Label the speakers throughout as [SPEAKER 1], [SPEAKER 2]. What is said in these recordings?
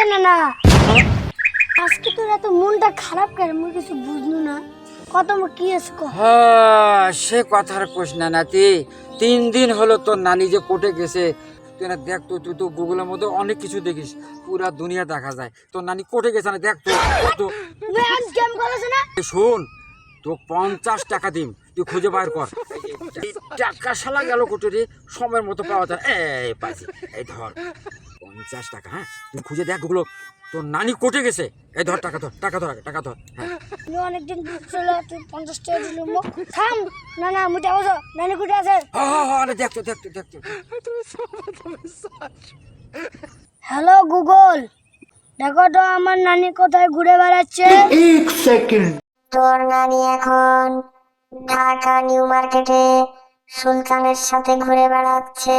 [SPEAKER 1] এ না না। আজকে তোর এত মনটা খারাপ কেন? মুই কিছু বুঝলু না। কত কি আছে
[SPEAKER 2] হ্যাঁ সে কথার কোষ না নাতি। তিন দিন হলো তোর নানি যে কোর্টে গেছে। তুই না দেখ তো তুই তো গুগলের মধ্যে অনেক কিছু দেখিস। পুরা দুনিয়া দেখা যায়। তোর নানি কোর্টে গেছে না দেখ তো তো।
[SPEAKER 1] মুই আজ গেম করেছে না?
[SPEAKER 2] শোন তো পঞ্চাশ টাকা দিম। তুই খুঁজে বাইর কর। টাকা শালা গেল কোটে রে সময়ের মতো পাওয়া যায়। এই পাইছি এই ধর। পঞ্চাশ টাকা হ্যাঁ? তুই খুঁজে দেখগুলো তোর নানি কোটে গেছে। এই ধর টাকা ধর টাকা ধর টাকা ধর হ্যাঁ।
[SPEAKER 1] অনেকদিন বুঝছিল তুই পঞ্চাশ টাকা দিলু মোক থাম! না না মুই যাব তো। নানি কুটে আছে।
[SPEAKER 2] হ্যাঁ হ্যাঁ হ্যাঁ আরে দেখ তো দেখ তো দেখ তো।
[SPEAKER 1] Hello Google. দেখো তো আমার নানি কোথায় ঘুরে বেড়াচ্ছে। সেকেন্ড।
[SPEAKER 3] তোর নানি এখন ঢাকা নিউ মার্কেটে সুলতানের সাথে ঘুরে বেড়াচ্ছে।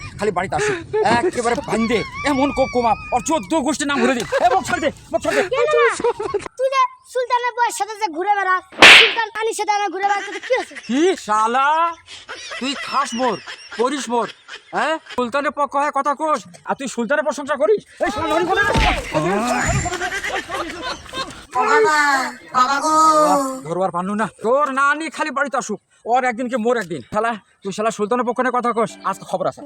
[SPEAKER 2] খালি বাড়িতে আসো একেবারে বান্ধে এমন কোপ কোমা ওর চোদ্দ গোষ্ঠীর নাম ঘুরে দিন। এবং ছাড় দে মুখ ছাড় দে।
[SPEAKER 1] তুই যে সুলতানের বউয়ের সাথে যে ঘুরে বেড়াস সুলতান নানির সাথে আমার ঘুরে বেড়াতে কি হচ্ছে
[SPEAKER 2] কি শালা? তুই খাস মোর করিস মোর হ্যাঁ? সুলতানের পক্ষ হয় কথা কোস। আর তুই সুলতানের প্রশংসা করিস? এই শালা না। ধরবার পারলু না। তোর নানি খালি বাড়িতে আসুক, ওর একদিন কি মোর একদিন? শালা, তুই শালা সুলতানের পক্ষে কথা কস, আজকে খবর আছে।